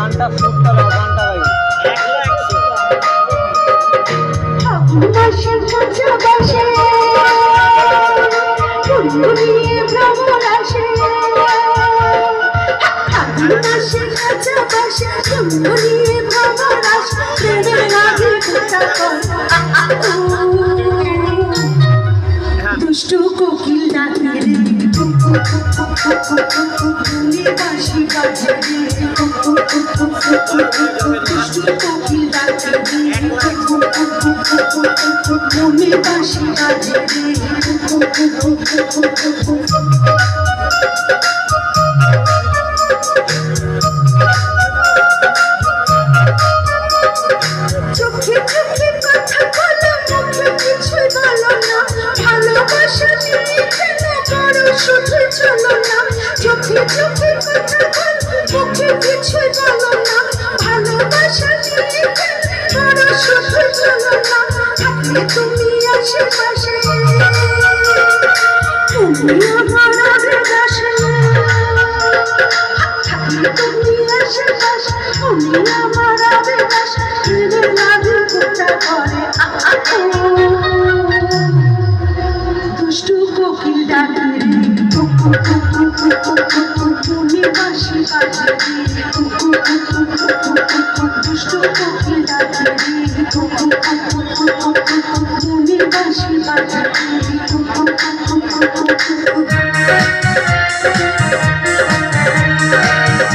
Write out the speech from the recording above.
গানটা ফুটতে হবে গানটা গাই। বাসে বাসে ফুলগুলিয়ে ভ্রমণ আসে। বাসে বাসে ফুলগুলিয়ে ভ্রমণ আসে। কোকিল ডাকে রে ফুলে বাসি বাজে রে দুষ্টু কোকিল ডাকে রে মনে বাসি বাজে রে শুধু চলো না চোখে চোখে কথা বলো মুখে কিছুই বলো না ভালোবাসা নিয়ে বড় শুধু চলো না থাকলে তুমি আশেপাশে তুমি আমার আবেগাসে থাকলে তুমি আশেপাশে তুমি আমার আবেগাস ফিরে লাগে কোথা করে কোকিল ডাকে